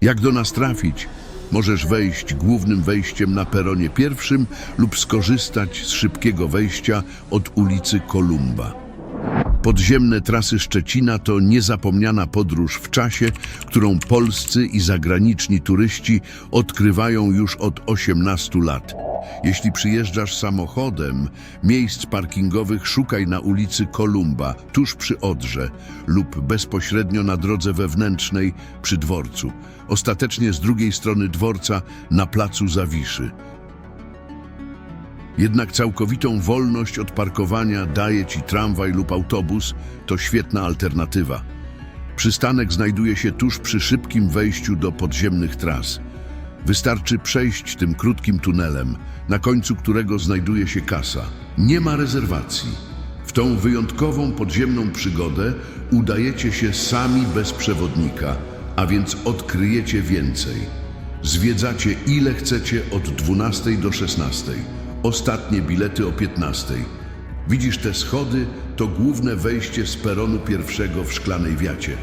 Jak do nas trafić? Możesz wejść głównym wejściem na peronie pierwszym lub skorzystać z szybkiego wejścia od ulicy Kolumba. Podziemne trasy Szczecina to niezapomniana podróż w czasie, którą polscy i zagraniczni turyści odkrywają już od 18 lat. Jeśli przyjeżdżasz samochodem, miejsc parkingowych szukaj na ulicy Kolumba, tuż przy Odrze lub bezpośrednio na drodze wewnętrznej przy dworcu. Ostatecznie z drugiej strony dworca na placu Zawiszy. Jednak całkowitą wolność od parkowania daje Ci tramwaj lub autobus, to świetna alternatywa. Przystanek znajduje się tuż przy szybkim wejściu do podziemnych tras. Wystarczy przejść tym krótkim tunelem, na końcu którego znajduje się kasa. Nie ma rezerwacji. W tą wyjątkową podziemną przygodę udajecie się sami bez przewodnika, a więc odkryjecie więcej. Zwiedzacie ile chcecie od 12 do 16. Ostatnie bilety o 15. Widzisz te schody? To główne wejście z peronu pierwszego w Szklanej Wiacie.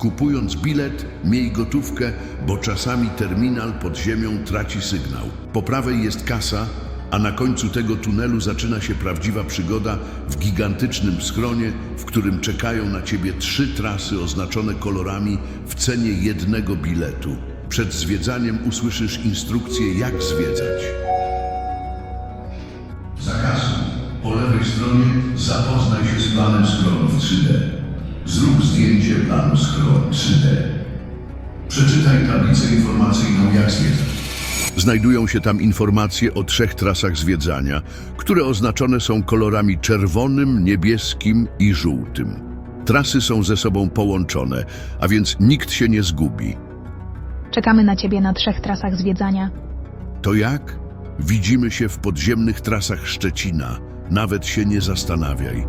Kupując bilet, miej gotówkę, bo czasami terminal pod ziemią traci sygnał. Po prawej jest kasa, a na końcu tego tunelu zaczyna się prawdziwa przygoda w gigantycznym schronie, w którym czekają na ciebie trzy trasy oznaczone kolorami w cenie jednego biletu. Przed zwiedzaniem usłyszysz instrukcję, jak zwiedzać. Za kasą, po lewej stronie zapoznaj się z planem schronów 3D. Zrób zdjęcie schron 3D. Przeczytaj tablicę informacyjną jak zwiedzać. Znajdują się tam informacje o trzech trasach zwiedzania, które oznaczone są kolorami czerwonym, niebieskim i żółtym. Trasy są ze sobą połączone, a więc nikt się nie zgubi. Czekamy na ciebie na trzech trasach zwiedzania. To jak? Widzimy się w podziemnych trasach Szczecina. Nawet się nie zastanawiaj.